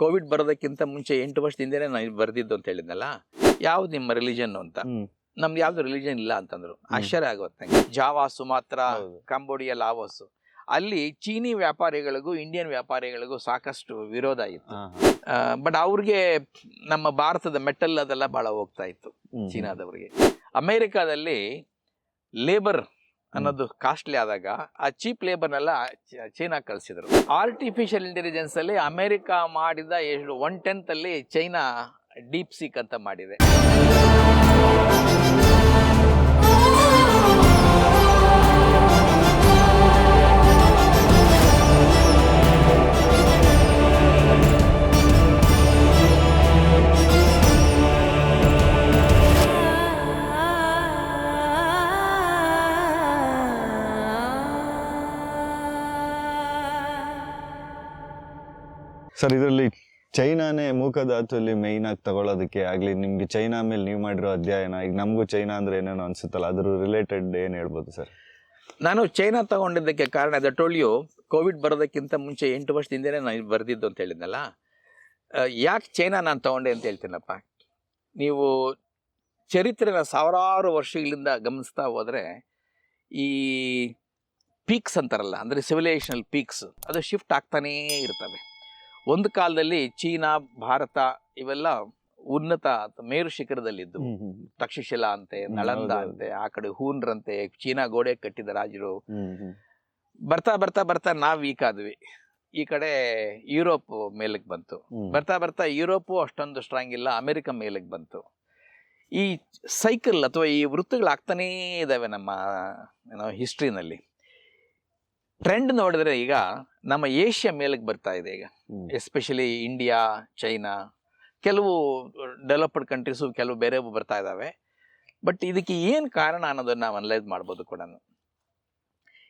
Covid ಬರೋದಕ್ಕಿಂತ ಮುಂಚೆ ಎಂಟು ವರ್ಷದಿಂದನೇ ನಾನು ಬರೆದಿದ್ದು ಅಂತ ಹೇಳಿದ್ನಲ್ಲ ಯಾವ್ದು ನಿಮ್ಮ ರಿಲಿಜನ್ ಅಂತ? ನಮ್ದು ಯಾವ್ದು ರಿಲಿಜನ್ ಇಲ್ಲ ಅಂತಂದ್ರು. ಆಶ್ಚರ್ಯ ಆಗುತ್ತೆ ನಂಗೆ. ಜಾವಾ ಸುಮಾತ್ರ ಹೌದು. Cambodia Laos. ಅಲ್ಲಿ ಚೀನಿ ವ್ಯಾಪಾರಿಗಳಿಗೂ ಇಂಡಿಯನ್ ವ್ಯಾಪಾರಿಗಳಿಗೂ ಸಾಕಷ್ಟು ವಿರೋಧ ಇತ್ತು. ಬಟ್ ಅವ್ರಿಗೆ ನಮ್ಮ ಭಾರತದ ಮೆಟಲ್ ಅದೆಲ್ಲ ಬಹಳ ಹೋಗ್ತಾ ಇತ್ತು ಚೀನಾದವರಿಗೆ. ಅಮೇರಿಕಾದಲ್ಲಿ ಲೇಬರ್ ಅನ್ನೋದು ಕಾಸ್ಟ್ಲಿ ಆದಾಗ ಆ ಚೀಪ್ ಲೇಬರ್ನೆಲ್ಲ ಚೈನಾ ಕಳಿಸಿದ್ರು. ಆರ್ಟಿಫಿಷಿಯಲ್ ಇಂಟೆಲಿಜೆನ್ಸ್ ಅಲ್ಲಿ ಅಮೆರಿಕ ಮಾಡಿದ ಎಷ್ಟು ಒನ್ ಟೆಂತ್ ಅಲ್ಲಿ ಚೈನಾ ಡೀಪ್ ಸೀಕ್ ಅಂತ ಮಾಡಿದೆ. ಚೈನಾನೇ ಮೈನ್ ಆಗಿ ತಗೊಳ್ಳೋದಕ್ಕೆ ಆಗಲಿ, ನಿಮಗೆ ಚೈನಾ ಮೇಲೆ ನೀವು ಮಾಡಿರೋ ಅಧ್ಯಯನ, ಈಗ ನಮಗೂ ಚೈನಾ ಅಂದ್ರೆ ಏನೇನೋ ಅನ್ಸುತ್ತಲ್ಲ, ಅದ್ರ ರಿಲೇಟೆಡ್ ಏನು ಹೇಳ್ಬೋದು ಸರ್? ನಾನು ಚೈನಾ ತಗೊಂಡಿದ್ದಕ್ಕೆ ಕಾರಣ ಅದ ಟೋಳಿಯು ಕೋವಿಡ್ ಬರೋದಕ್ಕಿಂತ ಮುಂಚೆ ಎಂಟು ವರ್ಷದಿಂದನೇ ನಾನು ಬರೆದಿದ್ದು ಅಂತ ಹೇಳಿದ್ನಲ್ಲ. ಯಾಕೆ ಚೈನಾ ನಾನು ತಗೊಂಡೆ ಅಂತ ಹೇಳ್ತೀನಪ್ಪ? ನೀವು ಚರಿತ್ರೆನ ಸಾವಿರಾರು ವರ್ಷಗಳಿಂದ ಗಮನಿಸ್ತಾ ಹೋದರೆ, ಈ ಪೀಕ್ಸ್ ಅಂತಾರಲ್ಲ, ಅಂದರೆ ಸಿವಿಲೈಸೇಷನಲ್ ಪೀಕ್ಸ್ ಅದು ಶಿಫ್ಟ್ ಆಗ್ತಾನೇ ಇರ್ತವೆ. ಒಂದು ಕಾಲದಲ್ಲಿ ಚೀನಾ ಭಾರತ ಇವೆಲ್ಲ ಉನ್ನತ ಮೇರು ಶಿಖರದಲ್ಲಿದ್ದು. ತಕ್ಷಶಿಲಾ ಅಂತೆ ನಳಂದ. ಅಂತೆ ಆ ಕಡೆ ಹೂನ್ರಂತೆ ಚೀನಾ ಗೋಡೆ ಕಟ್ಟಿದ ರಾಜರು. ಬರ್ತಾ ಬರ್ತಾ ಬರ್ತಾ ನಾವು ವೀಕ್ ಆದ್ವಿ ಈ ಕಡೆ ಯುರೋಪ್ ಮೇಲಕ್ಕೆ ಬಂತು. ಬರ್ತಾ ಬರ್ತಾ ಯುರೋಪು ಅಷ್ಟೊಂದು ಸ್ಟ್ರಾಂಗ್ ಇಲ್ಲ ಅಮೆರಿಕ ಮೇಲಕ್ಕೆ ಬಂತು. ಈ ಸೈಕಲ್ ಅಥವಾ ಈ ವೃತ್ತಗಳಾಗ್ತಾನೇ ಇದ್ದಾವೆ ಇದಾವೆ ನಮ್ಮ ಏನೋ ಹಿಸ್ಟ್ರಿನಲ್ಲಿ ಟ್ರೆಂಡ್ ನೋಡಿದ್ರೆ ಈಗ ನಮ್ಮ ಏಷ್ಯಾ ಮೇಲಕ್ಕೆ ಬರ್ತಾ ಇದೆ ಈಗ. ಎಸ್ಪೆಷಲಿ ಇಂಡಿಯಾ ಚೈನಾ ಕೆಲವು ಡೆವಲಪ್ಡ್ ಕಂಟ್ರೀಸು ಕೆಲವು ಬೇರೆ ಬರ್ತಾ ಇದ್ದಾವೆ ಬಟ್ ಇದಕ್ಕೆ ಏನು ಕಾರಣ ಅನ್ನೋದನ್ನು ನಾವು ಅನಲೈಸ್ ಮಾಡ್ಬೋದು ಕೂಡ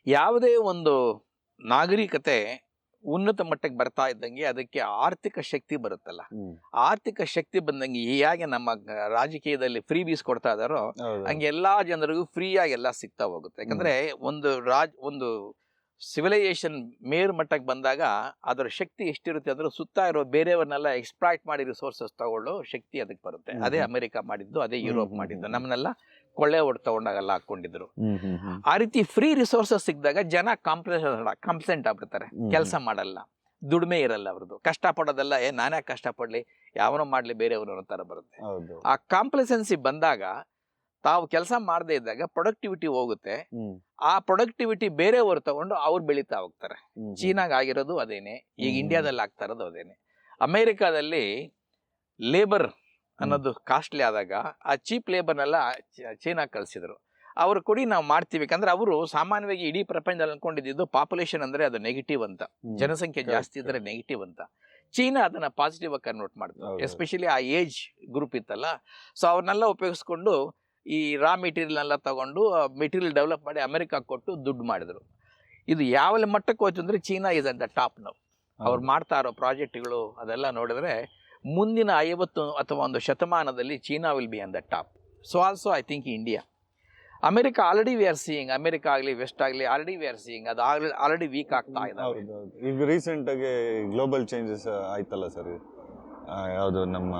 ಯಾವುದೇ ಒಂದು ನಾಗರಿಕತೆ ಉನ್ನತ ಮಟ್ಟಕ್ಕೆ ಬರ್ತಾ ಇದ್ದಂಗೆ ಅದಕ್ಕೆ ಆರ್ಥಿಕ ಶಕ್ತಿ ಬರುತ್ತಲ್ಲ. ಆರ್ಥಿಕ ಶಕ್ತಿ ಬಂದಂಗೆ ಹೇಗೆ ನಮ್ಮ ರಾಜಕೀಯದಲ್ಲಿ ಫ್ರೀ ಬೀಸ್ ಕೊಡ್ತಾ ಇದಾರೋ. ಹಂಗೆ ಎಲ್ಲಾ ಜನರಿಗೂ ಫ್ರೀಯಾಗಿ ಎಲ್ಲ ಸಿಗ್ತಾ ಹೋಗುತ್ತೆ. ಯಾಕಂದ್ರೆ ಒಂದು ರಾಜ್ ಒಂದು ಸಿವಿಲೈಸೇಷನ್ ಮೇರು ಮಟ್ಟಕ್ಕೆ ಬಂದಾಗ ಅದರ ಶಕ್ತಿ ಎಷ್ಟಿರುತ್ತೆ ಅಂದ್ರೆ ಸುತ್ತ ಇರೋ ಬೇರೆಯವ್ರನ್ನೆಲ್ಲ ಎಕ್ಸ್ಪ್ಲಾಯ್ಟ್ ಮಾಡಿ ರಿಸೋರ್ಸಸ್ ತಗೊಳ್ಳೋ ಶಕ್ತಿ ಅದಕ್ಕೆ ಬರುತ್ತೆ. ಅದೇ ಅಮೆರಿಕ ಮಾಡಿದ್ದು ಅದೇ ಯುರೋಪ್ ಮಾಡಿದ್ದು. ನಮ್ಮನ್ನೆಲ್ಲ ಕೊಳ್ಳೆ ಹೊಡ್ ತಗೊಂಡಾಗೆಲ್ಲ ಹಾಕೊಂಡಿದ್ರು. ಆ ರೀತಿ ಫ್ರೀ ರಿಸೋರ್ಸಸ್ ಸಿಕ್ಕಿದಾಗ ಜನ ಕಾಂಪ್ಲೆಸ್ ಕಂಪ್ಲೇಂಟ್ ಆಗ್ಬಿಡ್ತಾರೆ. ಕೆಲಸ ಮಾಡಲ್ಲ. ದುಡಿಮೆ ಇರಲ್ಲ ಅವ್ರದ್ದು. ಕಷ್ಟಪಡೋದೆಲ್ಲ ಏ ನಾನೇ ಕಷ್ಟಪಡ್ಲಿ? ಯಾವನೋ ಮಾಡ್ಲಿ ಬೇರೆಯವರು ಅನ್ನೋ ಥರ ಬರುತ್ತೆ. ಆ ಕಾಂಪ್ಲೆಸೆನ್ಸಿ ಬಂದಾಗ ತಾವು ಕೆಲಸ ಮಾಡದೇ ಇದ್ದಾಗ ಪ್ರೊಡಕ್ಟಿವಿಟಿ ಹೋಗುತ್ತೆ. ಆ ಪ್ರೊಡಕ್ಟಿವಿಟಿ ಬೇರೆಯವರು ತಗೊಂಡು ಅವ್ರು ಬೆಳೀತಾ ಹೋಗ್ತಾರೆ. ಚೀನಾಗ. ಆಗಿರೋದು ಅದೇನೆ. ಈಗ. ಇಂಡಿಯಾದಲ್ಲಿ ಆಗ್ತಾ ಇರೋದು ಅದೇನೆ. ಅಮೇರಿಕಾದಲ್ಲಿ ಲೇಬರ್ ಅನ್ನೋದು ಕಾಸ್ಟ್ಲಿ ಆದಾಗ ಆ ಚೀಪ್ ಲೇಬರ್ನೆಲ್ಲ ಚೀನಾ ಕಳಿಸಿದ್ರು. ಅವ್ರು ಕೊಡಿ ನಾವು ಮಾಡ್ತೀವಿ. ಯಾಕಂದ್ರೆ ಅವರು ಸಾಮಾನ್ಯವಾಗಿ ಇಡೀ ಪ್ರಪಂಚದಲ್ಲಿ ಅನ್ಕೊಂಡಿದ್ದು ಪಾಪ್ಯುಲೇಷನ್ ಅಂದ್ರೆ ಅದು ನೆಗೆಟಿವ್ ಅಂತ. ಜನಸಂಖ್ಯೆ ಜಾಸ್ತಿ ಇದ್ರೆ ನೆಗೆಟಿವ್ ಅಂತ. ಚೀನಾ ಅದನ್ನ ಪಾಸಿಟಿವ್ ಆಗಿ ಕನ್ವರ್ಟ್ ಮಾಡ್ತಾರೆ. ಎಸ್ಪೆಷಲಿ ಆ ಏಜ್ ಗ್ರೂಪ್ ಇತ್ತಲ್ಲ. ಸೊ ಅವ್ರನ್ನೆಲ್ಲ ಉಪಯೋಗಿಸ್ಕೊಂಡು ಈ ರಾ ಮೆಟೀರಿಯಲ್ ಎಲ್ಲ ತಗೊಂಡು ಮೆಟೀರಿಯಲ್ ಡೆವಲಪ್ ಮಾಡಿ ಅಮೆರಿಕ ಕೊಟ್ಟು ದುಡ್ಡು ಮಾಡಿದ್ರು. ಇದು ಯಾವ ಮಟ್ಟಕ್ಕೆ ಹೋಯ್ತು ಅಂದ್ರೆ China is at the top ನಾವು ಅವ್ರು. ಮಾಡ್ತಾ ಇರೋ ಪ್ರಾಜೆಕ್ಟ್ಗಳು ಅದೆಲ್ಲ ನೋಡಿದ್ರೆ ಮುಂದಿನ ಐವತ್ತು ಅಥವಾ ಒಂದು ಶತಮಾನದಲ್ಲಿ China will be on the top so also I think India America already we are seeing America ಆಗಲಿ ವೆಸ್ಟ್ ಆಗಲಿ ಆಲ್ರೆಡಿ ವಿ ಆರ್ ಸೀಯಿಂಗ್ ಅದು ಆಲ್ರೆಡಿ ವೀಕ್ ಆಗ್ತಾ ಇದ್ದಾವೆ ಹೌದು. ಈಗ ರೀಸೆಂಟ್ ಆಗಿ ಗ್ಲೋಬಲ್ ಚೇಂಜಸ್ ಆಯ್ತಲ್ಲ ಸರ್? ಯಾವುದು ನಮ್ಮ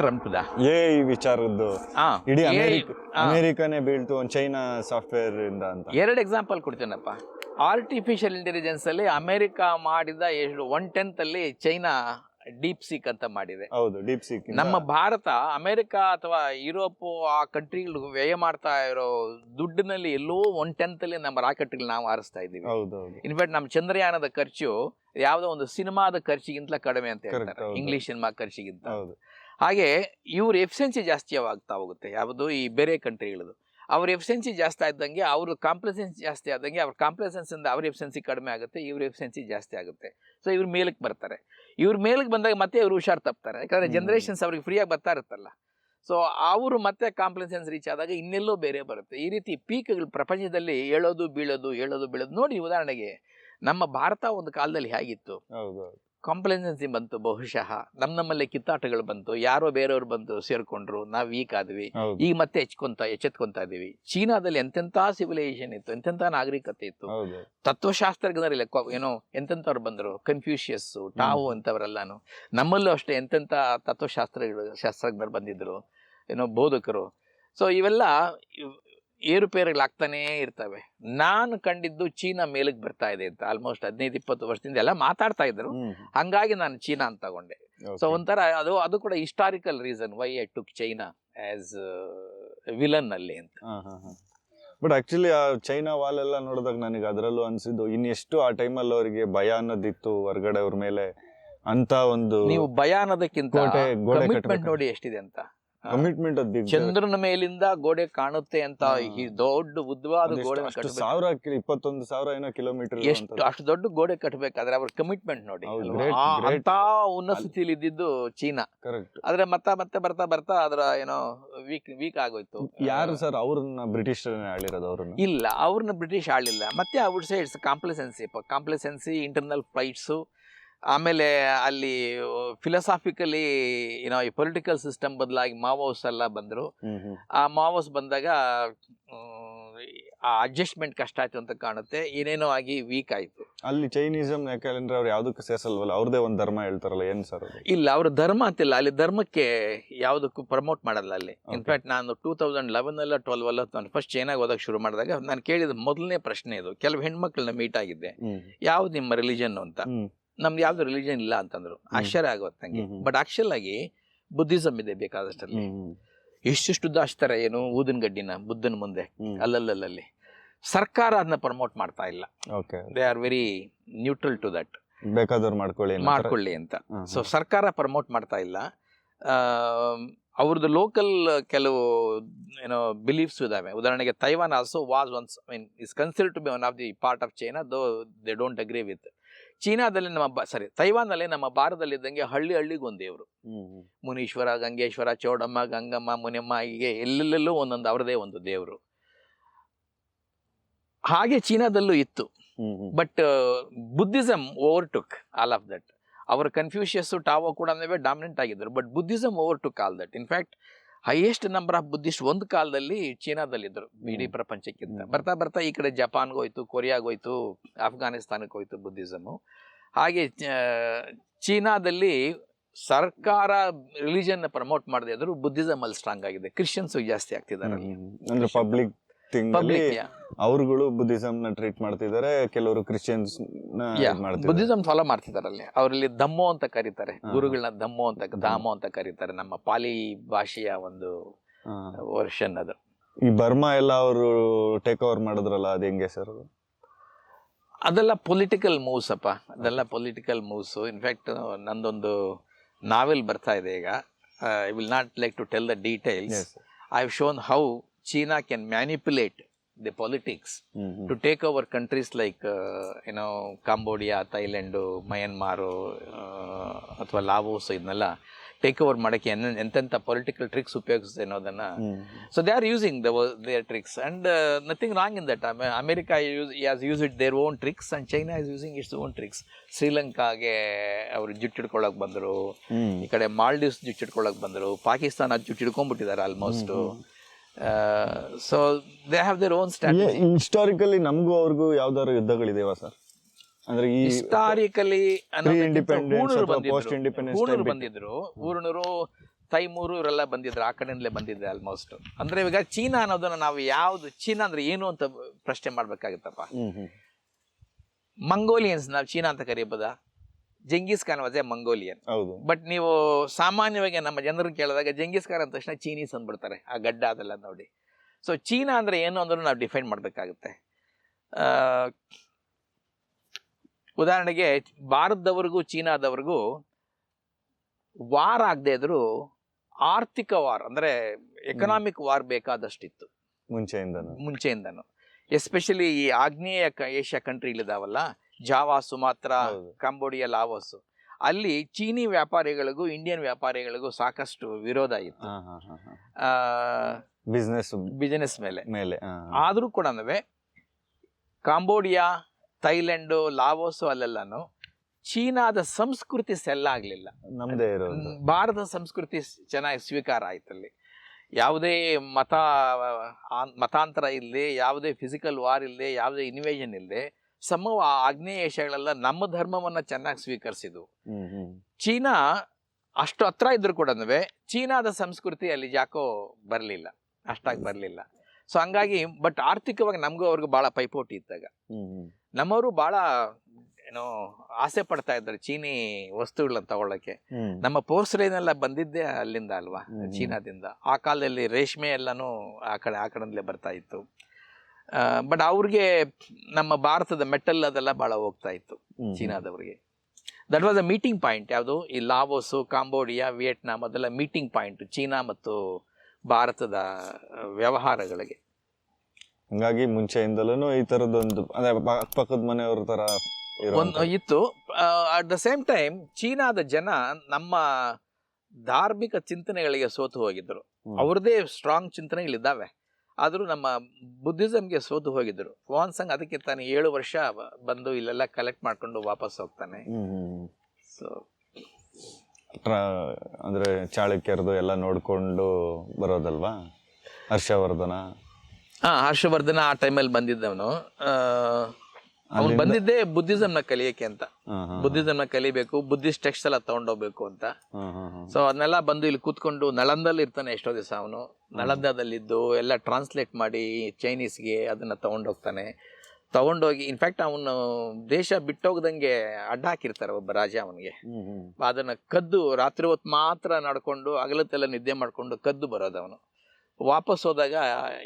ಟ್ರಂಪ್ದ? ಎ ವಿಚಾರದ್ದು. ಇಡೀ AI ಅಮೆರಿಕ ಅಮೆರಿಕನೇ ಬೀಳ್ತು ಒಂದು ಚೈನಾ ಸಾಫ್ಟ್ವೇರ್ ಇಂದ ಅಂತ. ಎರಡು ಎಕ್ಸಾಂಪಲ್ ಕೊಡ್ತೇನಪ್ಪ. ಆರ್ಟಿಫಿಷಿಯಲ್ ಇಂಟೆಲಿಜೆನ್ಸ್ ಅಲ್ಲಿ ಅಮೆರಿಕ ಮಾಡಿದ ಎಷ್ಟು ಒನ್ ಟೆಂತ್ ಅಲ್ಲಿ ಚೈನಾ ಡೀಪ್ ಸೀಕ್ ಅಂತ ಮಾಡಿದೆ. ಹೌದು ಡೀಪ್ ಸೀಕ್ ನಮ್ಮ ಭಾರತ ಅಮೆರಿಕ ಅಥವಾ ಯುರೋಪ್ ಆ ಕಂಟ್ರಿಗಳು ವ್ಯಯ ಮಾಡ್ತಾ ಇರೋ ದುಡ್ಡಿನಲ್ಲಿ ಎಲ್ಲೋ ಒನ್ ಟೆಂತ್ ಅಲ್ಲಿ ನಮ್ಮ ರಾಕೆಟ್ಗಳು ನಾವು ಹಾರಿಸ್ತಾ ಇದ್ದೀವಿ. ಇನ್ಫ್ಯಾಕ್ಟ್ ನಮ್ಮ ಚಂದ್ರಯಾನದ ಖರ್ಚು ಯಾವುದೋ ಒಂದು ಸಿನಿಮಾದ ಖರ್ಚಿಗಿಂತ ಕಡಿಮೆ ಅಂತ ಹೇಳ್ತಾರೆ. ಇಂಗ್ಲಿಷ್ ಸಿನಿಮಾ ಖರ್ಚಿಗಿಂತ. ಹೌದು. ಹಾಗೆ ಇವ್ರ ಎಫಿಷಿಯನ್ಸಿ ಜಾಸ್ತಿ ಆಗ್ತಾ ಹೋಗುತ್ತೆ. ಯಾವುದು ಈ ಬೇರೆ ಕಂಟ್ರಿಗಳದು ಅವ್ರ ಎಫಿಷಿಯನ್ಸಿ ಜಾಸ್ತಿ ಆದಂಗೆ ಅವ್ರ ಕಾಂಪ್ಲೆಸೆನ್ಸ್ ಜಾಸ್ತಿ ಆದಂಗೆ ಅವ್ರ ಕಾಂಪ್ಲೆಸೆನ್ಸ್ ಇಂದ ಅವ್ರ ಎಫಿಷಿಯನ್ಸಿ ಕಡಿಮೆ ಆಗುತ್ತೆ ಇವ್ರ ಎಫಿಷಿಯನ್ಸಿ ಜಾಸ್ತಿ ಆಗುತ್ತೆ. ಸೊ ಇವ್ರ ಮೇಲಕ್ಕೆ ಬರ್ತಾರೆ. ಇವ್ರ ಮೇಲಕ್ಕೆ ಬಂದಾಗ ಮತ್ತೆ ಇವ್ರು ಹುಷಾರ್ ತಪ್ತಾರೆ. ಯಾಕಂದ್ರೆ ಜನ್ರೇಷನ್ಸ್ ಜನರೇಷನ್ಸ್ ಅವ್ರಿಗೆ ಫ್ರೀಯಾಗಿ ಬರ್ತಾ ಇರುತ್ತಲ್ಲ. ಸೊ ಅವರು ಮತ್ತೆ ಕಾಂಪ್ಲೆಸೆನ್ಸ್ ರೀಚ್ ಆದಾಗ ಇನ್ನೆಲ್ಲೋ ಬೇರೆ ಬರುತ್ತೆ. ಈ ರೀತಿ ಪೀಕ್ಗಳು ಪ್ರಪಂಚದಲ್ಲಿ ಹೇಳೋದು ಬೀಳೋದು ಹೇಳೋದು ಬೀಳೋದು. ನೋಡಿ ಉದಾಹರಣೆಗೆ ನಮ್ಮ ಭಾರತ ಒಂದು ಕಾಲದಲ್ಲಿ ಹೇಗಿತ್ತು? ಹೌದು ಬಂತು ಬಹುಶಃ. ನಮ್ಮ ನಮ್ಮಲ್ಲೇ ಕಿತ್ತಾಟಗಳು ಬಂತು. ಯಾರೋ ಬೇರೆಯವ್ರು ಬಂದು ಸೇರ್ಕೊಂಡ್ರು. ನಾವು ವೀಕ್ ಆದ್ವಿ. ಈಗ ಮತ್ತೆ ಹೆಚ್ಕೊಂತ ಎಚ್ಚೆತ್ಕೊಂತ ಇದೀವಿ ಚೀನಾದಲ್ಲಿ ಎಂತೆಂತ ಸಿವಿಲೈಸೇಷನ್ ಇತ್ತು ಎಂತೆಂತ ನಾಗರಿಕತೆ ಇತ್ತು. ತತ್ವಶಾಸ್ತ್ರಜ್ಞರಿಲ್ಲ ಏನೋ ಎಂತೆಂಥವ್ರು ಬಂದರು? ಕನ್ಫ್ಯೂಷಿಯಸ್ ಟಾವು ಅಂತವರೆಲ್ಲಾನು ನಮ್ಮಲ್ಲೂ ಅಷ್ಟೇ ಎಂತೆಂತ ತತ್ವಶಾಸ್ತ್ರಗಳು ಶಾಸ್ತ್ರಜ್ಞರು ಬಂದಿದ್ರು. ಏನೋ ಬೋಧಕರು. ಸೊ ಇವೆಲ್ಲ ಇವ್- ಏರುಪೇರುಗಳಾಗ್ತಾನೇ ಇರ್ತವೆ. ನಾನು ಕಂಡಿದ್ದು ಚೀನಾ ಮೇಲಕ್ಕೆ ಬರ್ತಾ ಇದೆ ಅಂತ ಆಲ್ಮೋಸ್ಟ್ ಹದಿನೈದು ಇಪ್ಪತ್ತು ವರ್ಷದಿಂದ ಎಲ್ಲ ಮಾತಾಡ್ತಾ ಇದ್ರು ಹಂಗಾಗಿ ನಾನು ಚೀನಾ ಅಂತ ತಗೊಂಡೆ ಸೊ. ಒಂಥರ ಅದು ಅದು ಕೂಡ historical reason why I took China as villain ಅಲ್ಲಿ ಅಂತ. ಬಟ್ ಆಕ್ಚುಲಿ ಆ ಚೈನಾ ವಾಲ್ ಎಲ್ಲ ನೋಡಿದಾಗ ನನಗೆ ಅದರಲ್ಲೂ ಅನ್ಸಿದ್ದು ಇನ್ನೆಷ್ಟು ಆ ಟೈಮಲ್ಲಿ ಅವರಿಗೆ ಭಯ ಅನ್ನೋದಿತ್ತು ಹೊರಗಡೆ ಅವ್ರ ಮೇಲೆ ಅಂತ ಒಂದು ನೀವು ಭಯ ಅನ್ನೋದಕ್ಕಿಂತ. ನೋಡಿ ಎಷ್ಟಿದೆ ಅಂತ. ಕಮಿಟ್ಮೆಂಟ್ ಚಂದ್ರನ ಮೇಲಿಂದ ಗೋಡೆ ಕಾಣುತ್ತೆ ಅಂತ ಈ ದೊಡ್ಡ ಉದ್ದವಾದ ಗೋಡೆ ಸಾವಿರ ಇಪ್ಪತ್ತೊಂದು ಸಾವಿರ ಏನೋ ಕಿಲೋಮೀಟರ್ ಎಷ್ಟು ಅಷ್ಟು ದೊಡ್ಡ ಗೋಡೆ ಕಟ್ಟಬೇಕಾದ್ರೆ ಅವ್ರ ಕಮಿಟ್ಮೆಂಟ್ ನೋಡಿ. ಅಂತ ಉನ್ನತ ಸ್ಥಿತಿಯಲ್ಲಿ ಇದ್ದಿದ್ದು ಚೀನಾ. ಕರೆಕ್ಟ್ ಆದ್ರೆ ಮತ್ತೆ ಮತ್ತೆ ಬರ್ತಾ ಬರ್ತಾ ಅದರ ಏನೋ ವೀಕ್ ವೀಕ್ ಆಗೋಯ್ತು. ಯಾರು ಸರ್ ಅವ್ರನ್ನ ಬ್ರಿಟಿಷ್ ಆಳಿರೋದು ಅವ್ರನ್ನ? ಇಲ್ಲ ಅವ್ರನ್ನ ಬ್ರಿಟಿಷ್ ಆಳಿಲ್ಲ. ಮತ್ತೆ ಅವ್ರ side it's complacency complacency internal flights ಆಮೇಲೆ ಅಲ್ಲಿ ಫಿಲಸಾಫಿಕಲಿ ಏನೋ ಈ ಪೊಲಿಟಿಕಲ್ ಸಿಸ್ಟಮ್ ಬದಲಾಗಿ ಮಾವೋಸ್ ಎಲ್ಲ ಬಂದರು. ಆ ಮಾವೋಸ್ ಬಂದಾಗ ಆ ಅಡ್ಜಸ್ಟ್ಮೆಂಟ್ ಕಷ್ಟ ಆಯ್ತು ಅಂತ ಕಾಣುತ್ತೆ. ಏನೇನೋ ಆಗಿ ವೀಕ್ ಆಯ್ತು. ಅಲ್ಲಿ ಚೈನೀಸಮ್ ಯಾಕಂದ್ರೆ ಅವ್ರು ಯಾವುದಕ್ಕೆ ಸೇರಿಸಲ್ವಲ್ಲ? ಅವ್ರದೇ ಒಂದು ಧರ್ಮ ಹೇಳ್ತಾರಲ್ಲ ಏನು ಸರ್ ಇಲ್ಲ ಅವ್ರ ಧರ್ಮ ಅಂತಿಲ್ಲ. ಅಲ್ಲಿ ಧರ್ಮಕ್ಕೆ ಯಾವುದಕ್ಕೂ ಪ್ರಮೋಟ್ ಮಾಡಲ್ಲ ಅಲ್ಲಿ. ಇನ್ಫ್ಯಾಕ್ಟ್ ನಾನು ಟೂ ತೌಸಂಡ್ ಲೆವೆನ್ ಅಲ್ಲ ಟ್ವೆಲ್ವ್ ಅಲ್ಲ ನಾನು ಫಸ್ಟ್ ಚೈನಾಗ ಓದಕ್ಕೆ ಶುರು ಮಾಡಿದಾಗ ನಾನು ಕೇಳಿದ ಮೊದಲನೇ ಪ್ರಶ್ನೆ ಇದು. ಕೆಲವು ಹೆಣ್ಮಕ್ಳನ್ನ ಮೀಟ್ ಆಗಿದ್ದೆ. ಯಾವ್ದು ನಿಮ್ಮ ರಿಲಿಜನ್ ಅಂತ? ನಮ್ದು ಯಾವ್ದು ರಿಲಿಜನ್ ಇಲ್ಲ ಅಂತಂದ್ರು. ಆಶ್ಚರ್ಯ ಆಗುತ್ತೆ ನಂಗೆ. ಬಟ್ ಆಕ್ಚುಲ್ ಆಗಿ ಬುದ್ಧಿಸಮ್ ಇದೆ ಬೇಕಾದಷ್ಟಲ್ಲಿ ಎಷ್ಟೆಷ್ಟು ದಾಚ್ತಾರೆ ಏನು ಊದಿನ ಗಡ್ಡಿನ ಬುದ್ಧನ ಮುಂದೆ ಅಲ್ಲಲ್ಲಲ್ಲಿ. ಸರ್ಕಾರ ಅದನ್ನ ಪ್ರಮೋಟ್ ಮಾಡ್ತಾ ಇಲ್ಲ. They are very neutral to that ಬೇಕಾದವ್ರು ಮಾಡ್ಕೊಳ್ಳಿ ಮಾಡ್ಕೊಳ್ಳಿ ಅಂತ. ಸೊ ಸರ್ಕಾರ ಪ್ರಮೋಟ್ ಮಾಡ್ತಾ ಇಲ್ಲ. ಅವ್ರದ್ದು ಲೋಕಲ್ ಕೆಲವು ಏನೋ ಬಿಲೀಫ್ಸ್ ಇದಾವೆ. ಉದಾಹರಣೆಗೆ Taiwan also was once mean is consider to be one of the part of China though they don't agree with ಚೀನಾದಲ್ಲಿ ನಮ್ಮ ಸಾರಿ ತೈವಾನಲ್ಲಿ ನಮ್ಮ ಭಾರತದಲ್ಲಿದ್ದಂಗೆ ಹಳ್ಳಿ ಹಳ್ಳಿಗೆ ಒಂದು ದೇವರು. ಮುನೀಶ್ವರ ಗಂಗೇಶ್ವರ ಚೌಡಮ್ಮ ಗಂಗಮ್ಮ ಮುನಿಯಮ್ಮ ಹೀಗೆ ಎಲ್ಲೆಲ್ಲೂ ಒಂದೊಂದು ಅವರದೇ ಒಂದು ದೇವರು. ಹಾಗೆ ಚೀನಾದಲ್ಲೂ ಇತ್ತು. But Buddhism overtook all of that. ಅವರ ಕನ್ಫ್ಯೂಷಿಯಸ್ ಟಾವೋ ಕೂಡ ಡಾಮಿನೆಂಟ್ ಆಗಿದ್ರು but Buddhism overtook all that. In fact highest number of Buddhist ಒಂದು ಕಾಲದಲ್ಲಿ ಚೀನಾದಲ್ಲಿದ್ದರು ಇಡೀ. ಪ್ರಪಂಚಕ್ಕಿಂತ. ಬರ್ತಾ ಬರ್ತಾ ಈ ಕಡೆ ಜಪಾನ್ಗೆ ಹೋಯ್ತು ಕೊರಿಯಾಗೆ ಹೋಯ್ತು ಅಫ್ಘಾನಿಸ್ತಾನಕ್ಕೆ ಹೋಯ್ತು ಬುದ್ಧಿಸಮು. ಹಾಗೆ ಚೀನಾದಲ್ಲಿ ಸರ್ಕಾರ ರಿಲಿಜನ್ ಪ್ರಮೋಟ್ ಮಾಡದೇ ಇದ್ರು ಬುದ್ಧಿಸಮ್ ಅಲ್ಲಿ ಸ್ಟ್ರಾಂಗ್ ಆಗಿದೆ. ಕ್ರಿಶ್ಚಿಯನ್ಸ್ ಜಾಸ್ತಿ ಆಗ್ತಿದ್ದಾರೆ. ಅಂದ್ರೆ ಪಬ್ಲಿಕ್ ಪಬ್ಲಿಕ್ ಅವ್ರುಗಳು ಬುದ್ಧಿಸಮ್ನ ಟ್ರೀಟ್ ಮಾಡ್ತಿದ್ದಾರೆ ಕೆಲವರು ಕ್ರಿಶ್ಚಿಯನ್ಸ್ನ ಇದ್ ಮಾಡ್ತಿದ್ದಾರೆ ಫಾಲೋ ಮಾಡ್ತಿದ್ದಾರೆ ಅಲ್ಲಿ ಅವರಲ್ಲಿ ದಮ್ಮೋ ಅಂತ ಕರೀತಾರೆ. ಹಾ. ಗುರುಗಳನ್ನ ದಮ್ಮೋ ಅಂತ ದಾಮೋ ಅಂತ ಕರೀತಾರೆ. ನಮ್ಮ ಪಾಲಿ ಭಾಷೆಯ ಒಂದು ಹಾ. ವರ್ಷನ್ ಅದು. ಈ ಬರ್ಮಾ ಎಲ್ಲ ಅವರು ಟೇಕ್ ಓವರ್ ಮಾಡಿದ್ರಲ್ಲ ಅದು ಹೆಂಗೆ ಸರ್ ಅದು? ಅದೆಲ್ಲ ಪೊಲಿಟಿಕಲ್ ಮೂವ್ಸ್ ಅಪ್ಪ. ಅದೆಲ್ಲ ಪೊಲಿಟಿಕಲ್ ಮೂವ್ಸು ಇನ್ಫ್ಯಾಕ್ಟ್ ನಂದೊಂದು ನಾವೆಲ್ ಬರ್ತಾ ಇದೆ ಈಗ. I will not like to tell the details I have shown how China politics mm-hmm. to take over to take over countries like ಏನೋ ಕಾಂಬೋಡಿಯಾ Myanmar, uh, ಅಥವಾ ಲಾವೋಸ್ ಇದನ್ನೆಲ್ಲ take over ಮಾಡೋಕ್ಕೆ ಎಂತೆಂಥ political tricks ಉಪಯೋಗಿಸುತ್ತೆ ಅನ್ನೋದನ್ನು. So they are using the their tricks and nothing wrong in that America uses as uses it their own tricks and China is using its own tricks ಶ್ರೀಲಂಕಾಗೆ ಅವರು ಜುಟ್ಟಿಡ್ಕೊಳ್ಳೋಕೆ ಬಂದರು ಈ ಕಡೆ ಮಾಲ್ಡೀವ್ಸ್ ಜುಟ್ಟಿಡ್ಕೊಳ್ಳೋಕೆ ಬಂದರು Pakistan ಜುಟ್ಟಿಡ್ಕೊಂಡ್ಬಿಟ್ಟಿದ್ದಾರೆ almost so they have their own strategy historically ನಮಗೂ ಅವ್ರಿಗೂ ಯಾವ್ದಾದ್ರು ಯುದ್ಧಗಳಿದೆಯಾ ಸರ್? ಅಂದ್ರೆ ಈ ಹಿಸ್ಟಾರಿಕಲಿ ಪೋಸ್ಟ್ ಇಂಡಿಪೆಂಡೆನ್ಸ್ ಬಂದಿದ್ರು. ಊರ್ಣರು ತೈಮೂರು ಇವರೆಲ್ಲ ಬಂದಿದ್ರು ಆ ಕಡೆಯಿಂದಲೇ ಬಂದಿದ್ರೆ ಆಲ್ಮೋಸ್ಟ್ ಅಂದ್ರೆ ಇವಾಗ ಚೀನಾ ಅನ್ನೋದನ್ನ ನಾವು ಯಾವ್ದು ಚೀನಾ ಅಂದ್ರೆ ಏನು ಅಂತ ಪ್ರಶ್ನೆ ಮಾಡ್ಬೇಕಾಗುತ್ತಪ್ಪ. ಮಂಗೋಲಿಯನ್ಸ್ ನಾವು ಚೀನಾ ಅಂತ ಕರೀಬೋದಾ? Genghis Khan was a Mongolian ಹೌದು. ಬಟ್ ನೀವು ಸಾಮಾನ್ಯವಾಗಿ ನಮ್ಮ ಜನರು ಕೇಳಿದಾಗ ಜಂಗೀಸ್ ಖಾನ್ ಅಂದ ತಕ್ಷಣ ಚೀನೀಸ್ ಅಂದ್ಬಿಡ್ತಾರೆ ಆ ಗಡ್ಡ ಅದೆಲ್ಲ ನೋಡಿ. ಸೊ ಚೀನಾ ಅಂದ್ರೆ ಏನು ಅಂದ್ರೂ ನಾವು ಡಿಫೈನ್ ಮಾಡಬೇಕಾಗುತ್ತೆ. ಉದಾಹರಣೆಗೆ ಭಾರತದವರೆಗೂ ಚೀನಾದವ್ರಿಗೂ ವಾರ್ ಆಗದೆ ಇದ್ರೂ ಆರ್ಥಿಕ ವಾರ್ ಅಂದ್ರೆ ಎಕನಾಮಿಕ್ ವಾರ್ ಬೇಕಾದಷ್ಟಿತ್ತು. ಮುಂಚೆಯಿಂದನು. ಮುಂಚೆಯಿಂದನು. ಎಸ್ಪೆಷಲಿ ಈ ಆಗ್ನೇಯ ಏಷ್ಯಾ ಕಂಟ್ರಿಗಳಿದಾವಲ್ಲ ಜಾವಾ ಸುಮಾತ್ರ ಕಾಂಬೋಡಿಯ ಲಾವೋಸ್. ಅಲ್ಲಿ ಚೀನಿ ವ್ಯಾಪಾರಿಗಳಿಗೂ ಇಂಡಿಯನ್ ವ್ಯಾಪಾರಿಗಳಿಗೂ ಸಾಕಷ್ಟು ವಿರೋಧ ಇತ್ತು. ಬಿಸ್ನೆಸ್ ಬಿಸ್ನೆಸ್ ಮೇಲೆ. ಮೇಲೆ. ಆದರೂ ಕೂಡ ಕಾಂಬೋಡಿಯಾ ಥೈಲ್ಯಾಂಡು ಲಾವೋಸು ಅಲ್ಲೆಲ್ಲನು ಚೀನಾದ ಸಂಸ್ಕೃತಿ ಸೆಲ್ ಆಗಲಿಲ್ಲ. ನಮ್ದೇ ಇರೋದು. ಭಾರತದ ಸಂಸ್ಕೃತಿ ಚೆನ್ನಾಗಿ ಸ್ವೀಕಾರ ಆಯ್ತಲ್ಲಿ ಯಾವುದೇ ಮತ ಮತಾಂತರ ಇಲ್ಲದೆ ಯಾವುದೇ ಫಿಸಿಕಲ್ ವಾರ್ ಇಲ್ಲದೆ ಯಾವುದೇ ಇನ್ವೇಷನ್ ಇಲ್ಲದೆ ಸಮವ ಆಗ್ನೇಯ ಏಷ್ಯಾಗಳೆಲ್ಲ ನಮ್ಮ ಧರ್ಮವನ್ನ ಚೆನ್ನಾಗಿ ಹ್ಮ್ ಚೀನಾ ಅಷ್ಟು ಹತ್ರ ಇದ್ರು ಕೂಡ ಚೀನಾದ ಸಂಸ್ಕೃತಿ ಅಲ್ಲಿ ಯಾಕೋ ಬರಲಿಲ್ಲ ಅಷ್ಟಾಗಿ ಬರಲಿಲ್ಲ. ಸೊ ಹಂಗಾಗಿ ಬಟ್ ಆರ್ಥಿಕವಾಗಿ ನಮಗೂ ಅವ್ರಿಗೂ ಭಾಳ ಪೈಪೋಟಿ ಇದ್ದಾಗ. ನಮ್ಮವರು ಭಾಳ ಏನೋ ಆಸೆ ಪಡ್ತಾ ಇದ್ದಾರೆ ಚೀನಿ ವಸ್ತುಗಳನ್ನ ತಗೊಳ್ಳೋಕ್ಕೆ ನಮ್ಮ ಪೋರ್ಸ್ರೇನೆಲ್ಲ ಬಂದಿದ್ದೆ ಬಂದಿದ್ದೇ ಅಲ್ಲಿಂದ ಅಲ್ವಾ. ಚೀನಾದಿಂದ. ಆ ಕಾಲದಲ್ಲಿ ರೇಷ್ಮೆ ಎಲ್ಲಾನು ಆ ಕಡೆ ಆ ಕಡೆಯಿಂದಲೇ ಬರ್ತಾ ಇತ್ತು. ಬಟ್ ಅವ್ರಿಗೆ ನಮ್ಮ ಭಾರತದ ಮೆಟಲ್ ಅದೆಲ್ಲ ಭಾಳ ಹೋಗ್ತಾ ಇತ್ತು ಚೀನಾದವ್ರಿಗೆ. That was a meeting point ಯಾವುದು? ಈ ಲಾವೋಸು ಕಾಂಬೋಡಿಯಾ ವಿಯೆಟ್ನಾಂ ಅದೆಲ್ಲ ಮೀಟಿಂಗ್ ಪಾಯಿಂಟ್ ಚೀನಾ ಮತ್ತು ಭಾರತದ ವ್ಯವಹಾರಗಳಿಗೆ. ಹಂಗಾಗಿ ಮುಂಚೆಯಿಂದಲೂ ಈ ತರದೊಂದು ಅಂದ್ರೆ ಪಕ್ಕದ ಮನೆಯವ್ರ ತರ ಒಂದು ಇತ್ತು. ಅಟ್ ದ ಸೇಮ್ ಟೈಮ್ ಚೀನಾದ ಜನ ನಮ್ಮ ಧಾರ್ಮಿಕ ಚಿಂತನೆಗಳಿಗೆ ಸೋತು ಹೋಗಿದ್ರು ಅವ್ರದೇ ಅವ್ರದ್ದೇ ಸ್ಟ್ರಾಂಗ್ ಚಿಂತನೆಗಳಿದ್ದಾವೆ. ಆದರೂ ನಮ್ಮ ಬುದ್ಧಿಸಮ್ಗೆ ಸೋತು ಹೋಗಿದ್ರು. ಸಂಘ್ ಅದಕ್ಕೆ ತಾನೆ ಏಳು ವರ್ಷ ಬಂದು ಇಲ್ಲೆಲ್ಲ ಕಲೆಕ್ಟ್ ಮಾಡ್ಕೊಂಡು ವಾಪಸ್ ಹೋಗ್ತಾನೆ. ಸೊ ಅಂದ್ರೆ ಚಾಳುಕ್ಯರದು ಎಲ್ಲ ನೋಡ್ಕೊಂಡು ಬರೋದಲ್ವಾ? ಹರ್ಷವರ್ಧನ? ಹಾ ಹರ್ಷವರ್ಧನ ಆ ಟೈಮಲ್ಲಿ ಬಂದಿದ್ದವನು. ಅವನು ಬಂದಿದ್ದೆ ಬುದ್ಧಿಸಂ ನ ಕಲಿಯಕ್ಕೆ ಅಂತ. ಬುದ್ಧಿಸಂ ನ ಕಲಿಬೇಕು ಬುದ್ಧಿಸ್ಟ್ ಟೆಕ್ಸ್ಟ್ ಎಲ್ಲ ತಗೊಂಡೋಗ್ಬೇಕು ಅಂತ. ಸೊ ಅದನ್ನೆಲ್ಲ ಬಂದು ಇಲ್ಲಿ ಕೂತ್ಕೊಂಡು ನಳಂದಲ್ಲಿ ಇರ್ತಾನೆ ಎಷ್ಟೋ ದಿವಸ ಅವನು. ನಳಂದದಲ್ಲಿದ್ದು ಎಲ್ಲ ಟ್ರಾನ್ಸ್ಲೇಟ್ ಮಾಡಿ ಚೈನೀಸ್ಗೆ ಅದನ್ನ ತಗೊಂಡೋಗ್ತಾನೆ. ತಗೊಂಡೋಗಿ ಇನ್ಫ್ಯಾಕ್ಟ್ ಅವನು ದೇಶ ಬಿಟ್ಟೋಗ್ದಂಗೆ ಅಡ್ಡ ಹಾಕಿರ್ತಾರೆ ಒಬ್ಬ ರಾಜ ಅವನಿಗೆ. ಅದನ್ನ ಕದ್ದು ರಾತ್ರಿ ಹೊತ್ತು ಮಾತ್ರ ನಡ್ಕೊಂಡು ಅಗಲತ್ತೆಲ್ಲ ನಿದ್ದೆ ಮಾಡ್ಕೊಂಡು ಕದ್ದು ಬರೋದು ಅವನು. ವಾಪಸ್ ಹೋದಾಗ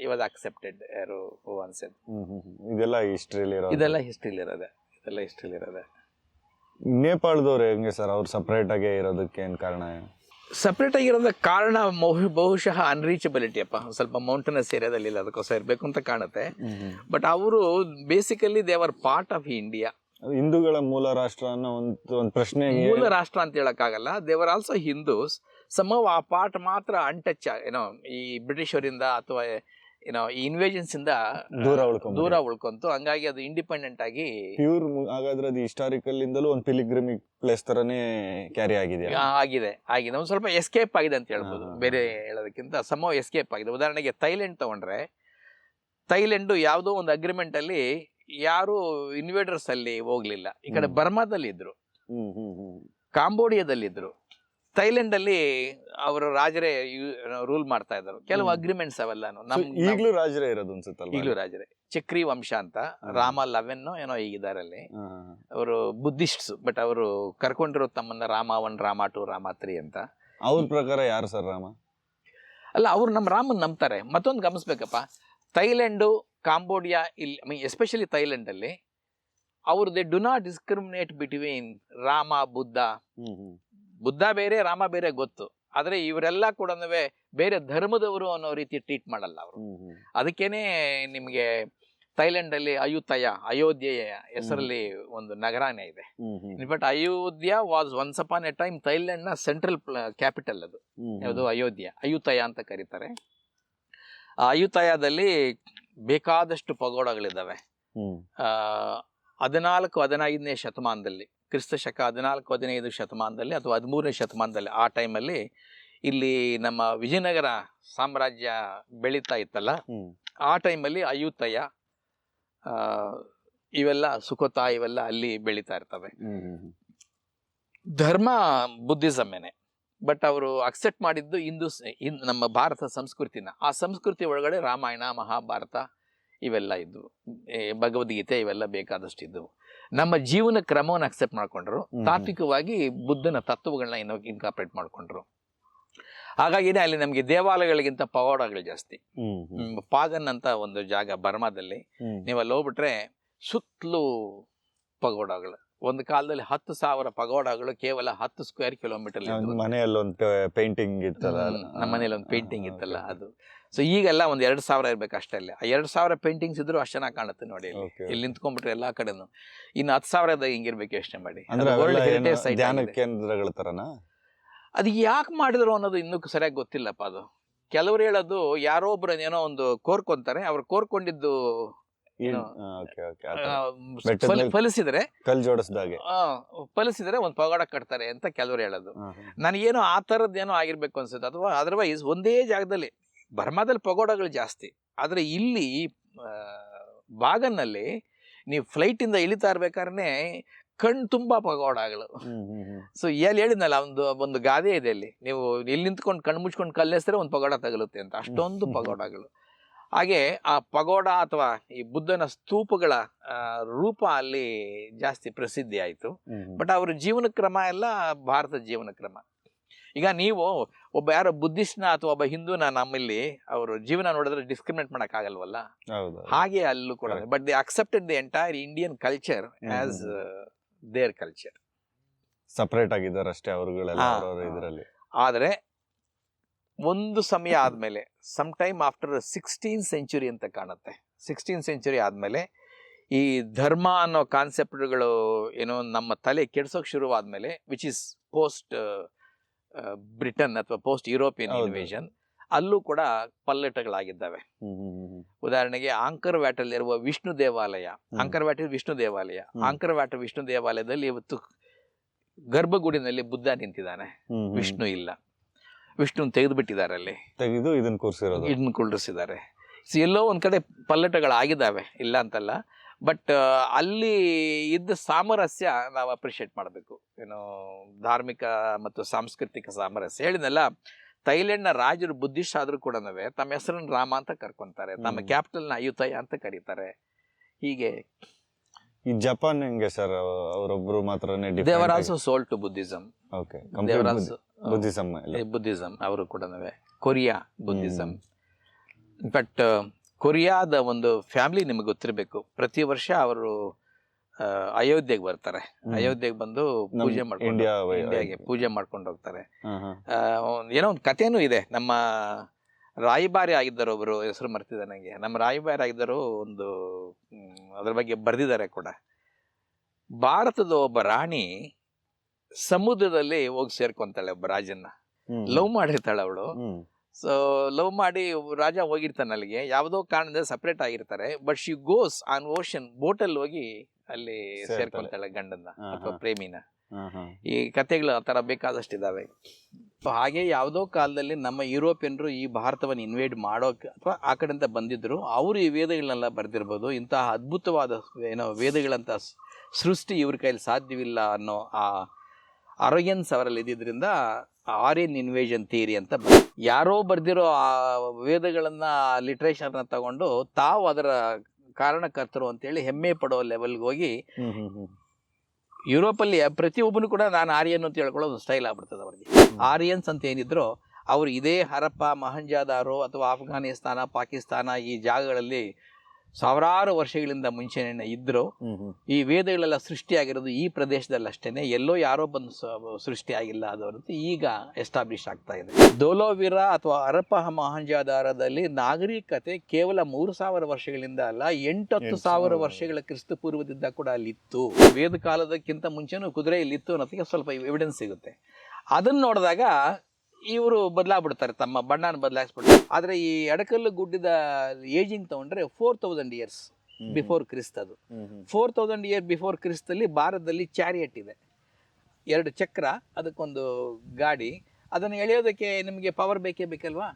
ಇವಾಗ ಅಕ್ಸೆಪ್ಟೆಡ್ ಯಾರು ಹ್ಮ್. ಇದೆಲ್ಲ ಹಿಸ್ಟ್ರಿಲಿ ಇರೋದು. ಇದೆಲ್ಲ ಹಿಸ್ಟ್ರಿಲಿ ಇರೋದೆ. ಇದೆಲ್ಲ ಹಿಸ್ಟ್ರಿಲಿ ಇರೋದೆ. ನೇಪಾಳದವ್ರು ಹೆಂಗೆ ಸರ್? ಅವ್ರು ಸಪ್ರೇಟ್ ಆಗೇ ಇರೋದಕ್ಕೆ ಏನು ಕಾರಣ? ಸಪ್ರೇಟ್ ಆಗಿರೋದ ಕಾರಣ ಬಹು- ಬಹುಶಃ ಅನ್ರೀಚಬಿಲಿಟಿ ಅಪ್ಪ ಸ್ವಲ್ಪ ಮೌಂಟನಸ್ ಏರಿಯಾದಲ್ಲಿ ಇಲ್ಲ ಅದಕ್ಕೋಸ್ಕರ ಇರಬೇಕು ಅಂತ ಕಾಣುತ್ತೆ. ಬಟ್ ಅವರು ಬೇಸಿಕಲಿ ದೇವರ್ ಪಾರ್ಟ್ ಆಫ್ ಇಂಡಿಯಾ ಹಿಂದೂಗಳ ಮೂಲ ರಾಷ್ಟ್ರ ಅನ್ನೋ ಒಂದು ಒಂದು ಪ್ರಶ್ನೆ ಮೂಲ ರಾಷ್ಟ್ರ ಅಂತ ಹೇಳಕ್ಕಾಗಲ್ಲ. ದೇವರ್ ಆಲ್ಸೋ ಹಿಂದೂಸ್ ಸಮ ಆ ಪಾರ್ಟ್ ಮಾತ್ರ ಅನ್ಟಚ್ ಏನೋ ಈ ಬ್ರಿಟಿಷರಿಂದ ಅಥವಾ ಏನೋ ಈ ಇನ್ವೇಜನ್ಸ್ ಇಂದ ದೂರ ಉಳ್ಕೊಂಡು ದೂರ ಉಳ್ಕೊಂತು. ಹಂಗಾಗಿ ಅದು ಇಂಡಿಪೆಂಡೆಂಟ್ ಆಗಿ ಪ್ಯೂರ್ ಹಾಗಾದ್ರೆ ಅದು ಹಿಸ್ಟಾರಿಕಲ್ ಇಂದಲೂ ಒಂದು ಪಿಲಿಗ್ರಿಮಿಕ್ ಪ್ಲೇಸ್ ತರನೇ ಕ್ಯಾರಿ ಆಗಿದೆ ಆಗಿದೆ ಆಗಿದೆ. ಒಂದು ಸ್ವಲ್ಪ ಎಸ್ಕೇಪ್ ಆಗಿದೆ ಅಂತ ಹೇಳ್ಬೋದು. ಬೇರೆ ಹೇಳೋದಕ್ಕಿಂತ ಸಮ ಎಸ್ಕೇಪ್ ಆಗಿದೆ. ಉದಾಹರಣೆಗೆ ಥೈಲ್ಯಾಂಡ್ ತಗೊಂಡ್ರೆ ಥೈಲ್ಯಾಂಡ್ ಯಾವುದೋ ಒಂದು ಅಗ್ರಿಮೆಂಟ್ ಅಲ್ಲಿ ಯಾರು ಇನ್ವೇಡರ್ಸ್ ಅಲ್ಲಿ ಹೋಗ್ಲಿಲ್ಲ. ಈ ಕಡೆ. ಬರ್ಮಾದಲ್ಲಿ ಇದ್ರು ಕಾಂಬೋಡಿಯಾದಲ್ಲಿ ಇದ್ರು ಥೈಲ್ಯಾಂಡ್ ಅಲ್ಲಿ ಅವರ ರಾಜರೇ ರೂಲ್ ಮಾಡ್ತಾ ಇದ್ರು ಕೆಲವು. ಅಗ್ರಿಮೆಂಟ್ಸ್ ಅವೆಲ್ಲ ಈಗಲೂ ರಾಜರೇ ಇರೋದು ಅನ್ಸುತ್ತಲ್ಲ ಈಗಲೂ ರಾಜರೇ. ಚಕ್ರಿ ವಂಶ ಅಂತ ರಾಮ ಲವೆನ್ ಏನೋ ಈಗಿದ್ದಾರೆ ಅಲ್ಲಿ. ಅವರು ಬುದ್ಧಿಸ್ಟ್ಸ್ ಬಟ್ ಅವರು ಕರ್ಕೊಂಡಿರೋ ತಮ್ಮನ್ನ Rama one Rama two Rama three ಅಂತ. ಅವ್ರ ಪ್ರಕಾರ ಯಾರು ಸರ್ ರಾಮ? ಅಲ್ಲ ಅವ್ರು ನಮ್ಮ ರಾಮನ್ ನಂಬ್ತಾರೆ. ಮತ್ತೊಂದು ಗಮನಿಸ್ಬೇಕಪ್ಪ. ಥೈಲೆಂಡು ಕಾಂಬೋಡಿಯಾ ಇಲ್ಲಿ ಎಸ್ಪೆಷಲಿ ಥೈಲೆಂಡಲ್ಲಿ ಅವರು they do not discriminate between Rama Buddha Buddha ಬೇರೆ ರಾಮ ಬೇರೆ ಗೊತ್ತು. ಆದರೆ ಇವರೆಲ್ಲ ಕೂಡ ಬೇರೆ ಧರ್ಮದವರು ಅನ್ನೋ ರೀತಿ ಟ್ರೀಟ್ ಮಾಡಲ್ಲ ಅವರು. ಅದಕ್ಕೇನೆ ನಿಮಗೆ ಥೈಲ್ಯಾಂಡಲ್ಲಿ ಅಯುತಯ ಅಯೋಧ್ಯೆಯ ಹೆಸರಲ್ಲಿ ಒಂದು ನಗರಾನೇ ಇದೆ. But Ayodhya was once upon a ಟೈಮ್ನ ಸೆಂಟ್ರಲ್ ಕ್ಯಾಪಿಟಲ್ ಅದು. ಯಾವುದು? ಅಯೋಧ್ಯ. ಅಯುತಯ ಅಂತ ಕರೀತಾರೆ. ಅಯುತಯದಲ್ಲಿ ಬೇಕಾದಷ್ಟು ಪಗೋಡಗಳಿದ್ದಾವೆ ಹದಿನಾಲ್ಕು ಹದಿನೈದನೇ ಶತಮಾನದಲ್ಲಿ. ಕ್ರಿಸ್ತ ಶಕ ಹದಿನಾಲ್ಕು ಹದಿನೈದು ಶತಮಾನದಲ್ಲಿ ಅಥವಾ ಹದಿಮೂರನೇ ಶತಮಾನದಲ್ಲಿ ಆ ಟೈಮಲ್ಲಿ ಇಲ್ಲಿ ನಮ್ಮ ವಿಜಯನಗರ ಸಾಮ್ರಾಜ್ಯ ಬೆಳೀತಾ ಇತ್ತಲ್ಲ ಆ ಟೈಮಲ್ಲಿ ಅಯುತಯ ಆ, ಇವೆಲ್ಲ ಸುಖೋತ ಇವೆಲ್ಲ ಅಲ್ಲಿ ಬೆಳೀತಾ ಇರ್ತವೆ. ಧರ್ಮ ಬುದ್ಧಿಸಮ್ಮೇನೆ ಬಟ್ ಅವರು ಅಕ್ಸೆಪ್ಟ್ ಮಾಡಿದ್ದು ಹಿಂದೂ ನಮ್ಮ ಭಾರತ ಸಂಸ್ಕೃತಿನ. ಆ ಸಂಸ್ಕೃತಿ ಒಳಗಡೆ ರಾಮಾಯಣ ಮಹಾಭಾರತ ಇವೆಲ್ಲ ಇದ್ವು. ಭಗವದ್ಗೀತೆ ಇವೆಲ್ಲ ಬೇಕಾದಷ್ಟು ಇದ್ವು. ನಮ್ಮ ಜೀವನ ಕ್ರಮವನ್ನು ಅಕ್ಸೆಪ್ಟ್ ಮಾಡ್ಕೊಂಡ್ರು. ತಾತ್ವಿಕವಾಗಿ ಬುದ್ಧನ ತತ್ವಗಳನ್ನ ಇನ್ನೂ ಇನ್ಕಾರ್ಪರೇಟ್ ಮಾಡ್ಕೊಂಡ್ರು. ಹಾಗಾಗಿನೇ ಅಲ್ಲಿ ನಮಗೆ ದೇವಾಲಯಗಳಿಗಿಂತ ಪವಾಡಗಳು ಜಾಸ್ತಿ. ಪಾಗನ್ ಅಂತ ಒಂದು ಜಾಗ ಬರ್ಮಾದಲ್ಲಿ ನೀವಲ್ಲಿ ನೀವು ಅಲ್ಲಿ ಹೋಗ್ಬಿಟ್ರೆ ಸುತ್ತಲೂ ಪಗೋಡಗಳು ಒಂದು ಕಾಲದಲ್ಲಿ ಹತ್ತು ಸಾವಿರ ಪಗೋಡಗಳು ಕೇವಲ ಹತ್ತು ಸ್ಕ್ವೇರ್ ಕಿಲೋಮೀಟರ್ ಮನೆಯಲ್ಲೊಂದು ಮನೆಯಲ್ಲಿ ಒಂದು ಪೇಂಟಿಂಗ್ ಇತ್ತಲ್ಲ ನಮ್ಮ ಮನೇಲಿ ಒಂದು ಪೇಂಟಿಂಗ್ ಇತ್ತಲ್ಲ ಅದು. ಸೊ ಈಗೆಲ್ಲ ಒಂದು ಎರಡು ಸಾವಿರ ಇರ್ಬೇಕು ಅಷ್ಟೇ ಅಲ್ಲಿ. ಆ ಎರಡು ಸಾವಿರ ಪೇಂಟಿಂಗ್ಸ್ ಇದ್ರೂ ಅಷ್ಟು ಚೆನ್ನಾಗಿ ಕಾಣುತ್ತೆ ನೋಡಿ ಇಲ್ಲಿ ನಿಂತ್ಕೊಂಡ್ಬಿಟ್ರೆ ಎಲ್ಲಾ ಕಡೆನು. ಇನ್ನು ಹತ್ತು ಸಾವಿರದ ಹಿಂಗಿರ್ಬೇಕು ಯೋಚನೆ ಮಾಡಿ. ಕೇಂದ್ರಗಳ ತರನಾ? ಅದು ಯಾಕೆ ಮಾಡಿದ್ರು ಅನ್ನೋದು ಇನ್ನೂ ಸರಿಯಾಗಿ ಗೊತ್ತಿಲ್ಲಪ್ಪ ಅದು. ಕೆಲವರು ಹೇಳೋದು ಯಾರೋ ಒಬ್ರು ಏನೋ ಒಂದು ಕೋರ್ಕೊಂತಾರೆ. ಅವ್ರು ಕೋರ್ಕೊಂಡಿದ್ದು ಫಲಿಸಿದ್ರೆ? ಕಲ್ ಜೋಡಿಸಿದಾಗೆ. ಫಲಿಸಿದ್ರೆ ಒಂದು ಪಗೋಡ ಕಟ್ತಾರೆ ಅಂತ ಕೆಲವರು ಹೇಳೋದು. ನನಗೇನೋ ಆ ಥರದ್ದೇನೋ ಆಗಿರ್ಬೇಕು ಅನ್ಸುತ್ತೆ. ಅಥವಾ ಅದರ್ವೈಸ್ ಒಂದೇ ಜಾಗದಲ್ಲಿ ಬರ್ಮಾದಲ್ಲಿ ಪಗೋಡಗಳು ಜಾಸ್ತಿ. ಆದರೆ ಇಲ್ಲಿ ಬಾಗನ್ನಲ್ಲಿ ನೀವು ಫ್ಲೈಟಿಂದ ಇಳಿತಾ ಇರ್ಬೇಕಾದ್ರೆ ಕಣ್ ತುಂಬಾ ಪಗೋಡಗಳು. ಸೊ ಎಲ್ಲಿ ಹೇಳಿದ್ನಲ್ಲ ಒಂದು ಒಂದು ಗಾದೆ ಇದೆ ಅಲ್ಲಿ. ನೀವು ಇಲ್ಲಿ ನಿಂತ್ಕೊಂಡು ಕಣ್ಣು ಮುಚ್ಕೊಂಡು ಕಲ್ಲೆಸ್ರೆ ಒಂದು ಪಗೋಡ ತಗಲುತ್ತೆ ಅಂತ. ಅಷ್ಟೊಂದು ಪಗೋಡಗಳು. ಹಾಗೆ ಆ ಪಗೋಡ ಅಥವಾ ಈ ಬುದ್ಧನ ಸ್ತೂಪಗಳ ರೂಪ ಅಲ್ಲಿ ಜಾಸ್ತಿ ಪ್ರಸಿದ್ಧಿ ಆಯಿತು. ಬಟ್ ಅವರ ಜೀವನ ಕ್ರಮ ಎಲ್ಲ ಭಾರತದ ಜೀವನ ಕ್ರಮ. ಈಗ ನೀವು ಒಬ್ಬ ಯಾರೋ ಬುದ್ಧಿಸ್ಟ್ನ ಅಥವಾ ಒಬ್ಬ ಹಿಂದೂನ ನಮ್ಮಲ್ಲಿ ಅವರ ಜೀವನ ನೋಡಿದ್ರೆ ಡಿಸ್ಕ್ರಿಮಿನೇಟ್ ಮಾಡೋಕ್ಕಾಗಲ್ವಲ್ಲ ಹಾಗೆ ಅಲ್ಲೂ ಕೂಡ. But they accepted the entire Indian culture as their culture separate ಆಗಿದ್ದಾರೆ ಅಷ್ಟೇ ಅವ್ರುಗಳೆಲ್ಲ. ಇದರಲ್ಲಿ. ಆದರೆ ಒಂದು ಸಮಯ ಆದಮೇಲೆ some time after sixteen century ಅಂತ ಕಾಣುತ್ತೆ. ಸಿಕ್ಸ್ಟೀನ್ ಸೆಂಚುರಿ ಆದಮೇಲೆ ಈ ಧರ್ಮ ಅನ್ನೋ ಕಾನ್ಸೆಪ್ಟ್ಗಳು ಏನೋ ನಮ್ಮ ತಲೆ ಕೆಡ್ಸೋಕೆ ಶುರುವಾದ್ಮೇಲೆ ವಿಚ್ ಇಸ್ ಪೋಸ್ಟ್ ಬ್ರಿಟನ್ ಅಥವಾ ಪೋಸ್ಟ್ ಯುರೋಪಿಯನ್. ಇನ್ವೇಷನ್ ಅಲ್ಲೂ ಕೂಡ ಪಲ್ಲಟಗಳಾಗಿದ್ದಾವೆ. ಉದಾಹರಣೆಗೆ ಆಂಕರ್ ವ್ಯಾಟಲ್ಲಿರುವ ವಿಷ್ಣು ದೇವಾಲಯ ಆಂಕರ್ ವ್ಯಾಟ್ ವಿಷ್ಣು ದೇವಾಲಯ. ಆಂಕರ್ ವ್ಯಾಟ್ ವಿಷ್ಣು ದೇವಾಲಯದಲ್ಲಿ ಇವತ್ತು ಗರ್ಭಗುಡಿನಲ್ಲಿ ಬುದ್ಧ ನಿಂತಿದ್ದಾನೆ. ವಿಷ್ಣು ಇಲ್ಲ. ವಿಷ್ಣು ತೆಗೆದು ಬಿಟ್ಟಿದ್ದಾರೆ ಅಲ್ಲಿ ತೆಗೆದು ಇದನ್ನು ಕೂರ್ಸಿರೋದು. ಇದನ್ನ ಕುಳ್ಳಿಸಿದ್ದಾರೆ ಸೊ ಎಲ್ಲೋ ಒಂದು ಕಡೆ ಪಲ್ಲಟಗಳಾಗಿದ್ದಾವೆ ಇಲ್ಲ ಅಂತಲ್ಲ. ಬಟ್ ಅಲ್ಲಿ ಇದ್ದ ಸಾಮರಸ್ಯ ನಾವು ಅಪ್ರಿಷಿಯೇಟ್ ಮಾಡಬೇಕು. ಏನು ಧಾರ್ಮಿಕ ಮತ್ತು ಸಾಂಸ್ಕೃತಿಕ ಸಾಮರಸ್ಯ. ಹೇಳಿದ್ನಲ್ಲ ಥೈಲೆಂಡ್ನ ರಾಜರು ಬುದ್ಧಿಸ್ಟ್ ಆದರೂ ಕೂಡ ತಮ್ಮ ಹೆಸರನ್ನು ರಾಮ ಅಂತ ಕರ್ಕೊತಾರೆ. ತಮ್ಮ. ಕ್ಯಾಪಿಟಲ್ನ ಅಯುತಯ ಅಂತ ಕರೀತಾರೆ. ಹೀಗೆ. ಈ ಜಪಾನ್ ಹೆಂಗೆ ಸರ್ ಅವರೊಬ್ಬರು ಮಾತ್ರ ದೇವರಾಸು ಸೋಲ್ ಟು ಬುದ್ಧಿಸಮ್ ಓಕೆ ದೇವರಾಸು ಬುದ್ಧಿಸಮ್ ಬುದ್ಧಿಸಮ್ ಅವರು ಕೂಡ ಕೊರಿಯಾ ಬುದ್ಧಿಸಮ್ ಬಟ್ ಕೊರಿಯಾದ ಒಂದು ಫ್ಯಾಮಿಲಿ ನಿಮಗೆ ಗೊತ್ತಿರಬೇಕು. ಪ್ರತಿ ವರ್ಷ ಅವರು ಅಯೋಧ್ಯೆಗೆ ಬರ್ತಾರೆ. ಅಯೋಧ್ಯೆಗೆ ಬಂದು ಪೂಜೆ ಮಾಡ್ಕೊಂಡು ಇಂಡಿಯಾಗೆ ಪೂಜೆ ಮಾಡ್ಕೊಂಡು ಹೋಗ್ತಾರೆ. ಏನೋ ಒಂದು ಕಥೆನೂ ಇದೆ. ನಮ್ಮ ರಾಯಭಾರಿ ಆಗಿದ್ದರು ಒಬ್ಬರು ಹೆಸರು ಮರ್ತಿದೆ ನನಗೆ ನಮ್ಮ ರಾಯಭಾರಿ ಆಗಿದ್ದರು ಒಂದು ಅದ್ರ ಬಗ್ಗೆ ಬರೆದಿದ್ದಾರೆ ಕೂಡ. ಭಾರತದ ಒಬ್ಬ ರಾಣಿ ಸಮುದ್ರದಲ್ಲಿ ಹೋಗಿ ಸೇರ್ಕೊಂತಾಳೆ ಒಬ್ಬ ರಾಜನ್ನ. ಲವ್ ಮಾಡಿರ್ತಾಳೆ ಅವಳು. ಸೊ ಲವ್ ಮಾಡಿ ರಾಜ ಹೋಗಿರ್ತಾನೆ ಅಲ್ಲಿಗೆ. ಯಾವುದೋ ಕಾರಣದಿಂದ ಸಪ್ರೇಟ್ ಆಗಿರ್ತಾರೆ. But she goes on ocean ಬೋಟಲ್ಲಿ ಹೋಗಿ ಅಲ್ಲಿ. ಸೇರ್ಕೊಂತಾಳೆ ಗಂಡನ್ನ ಅಥವಾ ಪ್ರೇಮಿನ. ಈ ಕಥೆಗಳು ಆ ಥರ ಬೇಕಾದಷ್ಟು ಇದಾವೆ. ಹಾಗೆ ಯಾವುದೋ ಕಾಲದಲ್ಲಿ ನಮ್ಮ ಯುರೋಪಿಯನ್ರು ಈ ಭಾರತವನ್ನು ಇನ್ವೈಟ್ ಮಾಡೋಕೆ ಅಥವಾ ಆ ಕಡೆಯಿಂದ ಬಂದಿದ್ರು. ಅವರು ಈ ವೇದಗಳನ್ನೆಲ್ಲ ಬರೆದಿರ್ಬೋದು. ಇಂತಹ ಅದ್ಭುತವಾದ ಏನೋ ವೇದಗಳಂತ ಸೃಷ್ಟಿ ಇವ್ರ ಕೈಲಿ ಸಾಧ್ಯವಿಲ್ಲ ಅನ್ನೋ ಆ ಅರೋಗೆನ್ಸ್ ಅವರಲ್ಲಿ ಇದ್ದಿದ್ದರಿಂದ ಆರ್ಯನ್ ಇನ್ವೇಷನ್ ಥಿಯರಿ ಅಂತ ಯಾರೋ ಬರ್ದಿರೋ ಆ ವೇದಗಳನ್ನ ಲಿಟ್ರೇಚರ್ನ ತಗೊಂಡು ತಾವು ಅದರ ಕಾರಣಕರ್ತರು ಅಂತೇಳಿ ಹೆಮ್ಮೆ ಪಡೋ ಲೆವೆಲ್ಗೆ ಹೋಗಿ ಯುರೋಪಲ್ಲಿ ಪ್ರತಿಯೊಬ್ಬನು ಕೂಡ ನಾನು ಆರ್ಯನ್ ಅಂತ ಹೇಳ್ಕೊಳ್ಳೋದು ಒಂದು ಸ್ಟೈಲ್ ಆಗ್ಬಿಡ್ತದೆ ಅವ್ರಿಗೆ. ಆರ್ಯನ್ಸ್ ಅಂತ ಏನಿದ್ರು ಅವರು ಇದೇ ಹರಪ್ಪ ಮಹಂಜಾದಾರೋ ಅಥವಾ ಅಫ್ಘಾನಿಸ್ತಾನ ಪಾಕಿಸ್ತಾನ ಈ ಜಾಗಗಳಲ್ಲಿ ಸಾವಿರಾರು ವರ್ಷಗಳಿಂದ ಮುಂಚೆನೆ ಇದ್ರು. ಈ ವೇದಗಳೆಲ್ಲ ಸೃಷ್ಟಿಯಾಗಿರೋದು ಈ ಪ್ರದೇಶದಲ್ಲಿ ಅಷ್ಟೇನೆ. ಎಲ್ಲೋ ಯಾರೋ ಬಂದು ಸೃಷ್ಟಿಯಾಗಿಲ್ಲ ಅದು ಹೊರತು ಈಗ ಎಸ್ಟಾಬ್ಲಿಷ್ ಆಗ್ತಾ ಇದೆ. ದೋಲೋವಿರ ಅಥವಾ ಅರಪಹ ಮಹಾಂಜಾದಾರದಲ್ಲಿ ನಾಗರಿಕತೆ ಕೇವಲ ಮೂರು ಸಾವಿರ ವರ್ಷಗಳಿಂದ ಅಲ್ಲ ಎಂಟತ್ತು ಎಂಟು ಸಾವಿರ ಸಾವಿರ. ವರ್ಷಗಳ ಕ್ರಿಸ್ತ ಪೂರ್ವದಿಂದ ಕೂಡ ಅಲ್ಲಿತ್ತು ವೇದ ಕಾಲದಕ್ಕಿಂತ ಮುಂಚೆನೂ ಕುದುರೆ ಇಲ್ಲಿತ್ತು ಅನ್ನೋದಕ್ಕೆ ಸ್ವಲ್ಪ ಎವಿಡೆನ್ಸ್ ಸಿಗುತ್ತೆ. ಅದನ್ನ ನೋಡಿದಾಗ ಇವರು ಬದಲಾಗ್ಬಿಡ್ತಾರೆ ತಮ್ಮ ಬಣ್ಣನ ಬದಲಾಯಿಸ್ಬಿಡ್ತಾರೆ ಆದರೆ ಈ ಎಡಕಲ್ಲು ಗುಡ್ಡದ ಏಜಿಂಗ್ ತಗೊಂಡ್ರೆ four thousand years before Christ ಅದು. ಫೋರ್ ತೌಸಂಡ್ ಇಯರ್ ಬಿಫೋರ್ ಕ್ರಿಸ್ತಲ್ಲಿ ಭಾರತದಲ್ಲಿ ಚಾರಿಯಟ್ ಇದೆ. ಎರಡು ಚಕ್ರ ಅದಕ್ಕೊಂದು ಗಾಡಿ. ಅದನ್ನು ಎಳೆಯೋದಕ್ಕೆ ನಿಮಗೆ ಪವರ್ ಬೇಕೇ ಬೇಕಲ್ವಾ?